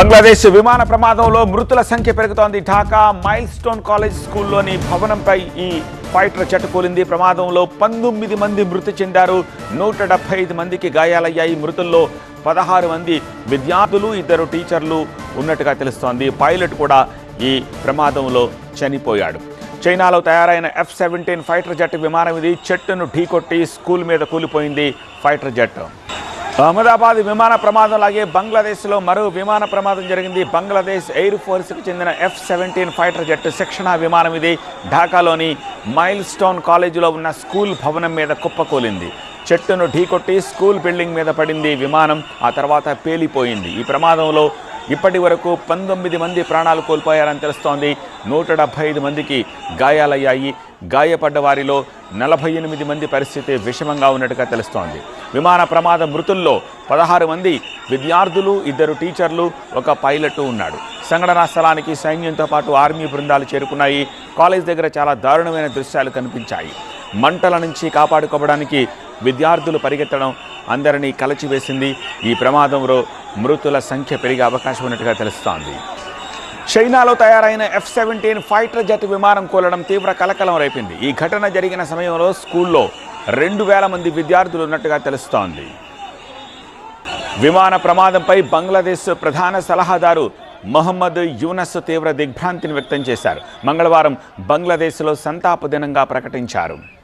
బంగ్లాదేశ్ విమాన ప్రమాదంలో మృతుల సంఖ్య పెరుగుతోంది. ఢాకా మైల్ స్టోన్ కాలేజ్ స్కూల్లోని భవనంపై ఈ ఫైటర్ చెట్టుకూలింది ప్రమాదంలో పంతొమ్మిది మంది మృతి చెందారు. నూట డెబ్బై ఐదు మందికి గాయాలయ్యాయి. మృతుల్లో పదహారు మంది విద్యార్థులు ఇద్దరు టీచర్లు ఉన్నట్టుగా తెలుస్తోంది. పైలట్ కూడా ఈ ప్రమాదంలో చనిపోయాడు. చైనాలో తయారైన ఎఫ్ సెవెంటీన్ ఫైటర్ జెట్ విమానం ఇది. చెట్టును ఢీకొట్టి స్కూల్ మీద కూలిపోయింది ఫైటర్ జెట్. అహ్మదాబాద్ విమాన ప్రమాదం లాగే బంగ్లాదేశ్లో మరో విమాన ప్రమాదం జరిగింది. బంగ్లాదేశ్ ఎయిర్ ఫోర్స్కు చెందిన ఎఫ్ సెవెంటీన్ ఫైటర్ జెట్ శిక్షణా విమానం ఇది. ఢాకాలోని మైల్ స్టోన్ కాలేజీలో ఉన్న స్కూల్ భవనం మీద కుప్పకూలింది. చెట్టును ఢీకొట్టి స్కూల్ బిల్డింగ్ మీద పడింది విమానం. ఆ తర్వాత పేలిపోయింది. ఈ ప్రమాదంలో ఇప్పటి వరకు పంతొమ్మిది మంది ప్రాణాలు కోల్పోయారని తెలుస్తోంది. నూట డెబ్బై ఐదు మందికి గాయాలయ్యాయి. గాయపడ్డ వారిలో నలభై ఎనిమిది మంది పరిస్థితి విషమంగా ఉన్నట్టుగా తెలుస్తోంది. విమాన ప్రమాద మృతుల్లో పదహారు మంది విద్యార్థులు ఇద్దరు టీచర్లు ఒక పైలట్ ఉన్నాడు. సంఘటనా స్థలానికి సైన్యంతో పాటు ఆర్మీ బృందాలు చేరుకున్నాయి. కాలేజ్ దగ్గర చాలా దారుణమైన దృశ్యాలు కనిపించాయి. మంటల నుంచి కాపాడుకోవడానికి విద్యార్థులు పరిగెత్తడం అందరినీ కలచివేసింది. ఈ ప్రమాదంలో మృతుల సంఖ్య పెరిగే అవకాశం ఉన్నట్టుగా తెలుస్తోంది. చైనాలో తయారైన ఎఫ్ సెవెంటీన్ ఫైటర్ జెట్ విమానం కూలడం తీవ్ర కలకలం రేపింది. ఈ ఘటన జరిగిన సమయంలో స్కూల్లో రెండు వేల మంది విద్యార్థులు ఉన్నట్టుగా తెలుస్తోంది. విమాన ప్రమాదంపై బంగ్లాదేశ్ ప్రధాన సలహాదారు మొహమ్మద్ యూనస్ తీవ్ర దిగ్భ్రాంతిని వ్యక్తం చేశారు. మంగళవారం బంగ్లాదేశ్లో సంతాప దినంగా ప్రకటించారు.